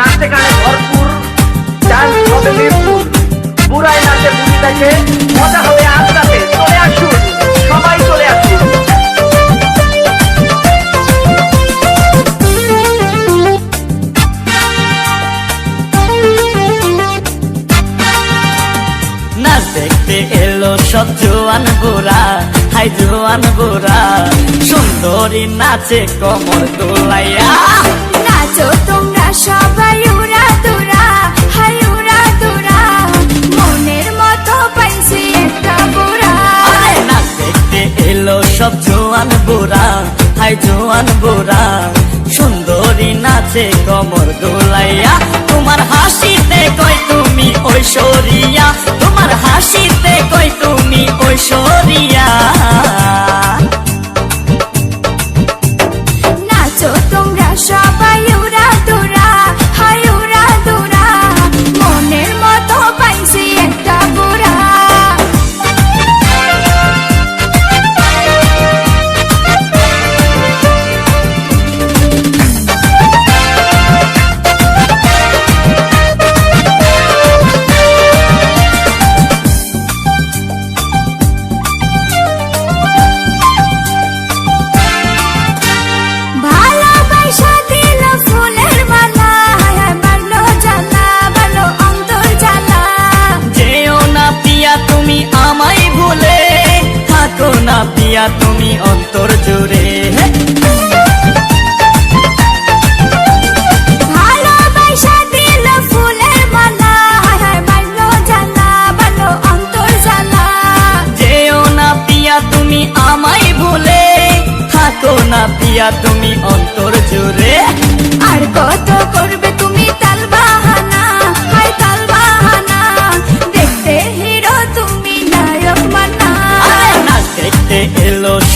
নাচে গানে ভরপুর, ডান্স হবে মিরপুর। বুড়াই নাচে বুড়ি দেখে, মজা হবে আস্তাতে চলে আসুন, সবাই চলে আসুন। এলো সব জোয়ান বুড়া, হাই জোয়ান বুড়া। সুন্দরী নাচে কমর তোলাইয়া সব জোয়ান বুড়া হাই জোয়ান বুড়া সুন্দরী নাচে কমর দোলাইয়া, তোমার হাসিতে কয় তুমি ঐশ্বরিয়া। না পিয়া তুমি অন্তর জুড়ে। তুমি আমায় ভুলে থাকো না পিয়া তুমি অন্তর জুড়ে। আর কত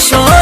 কই তুমি ঐশ্বরিয়া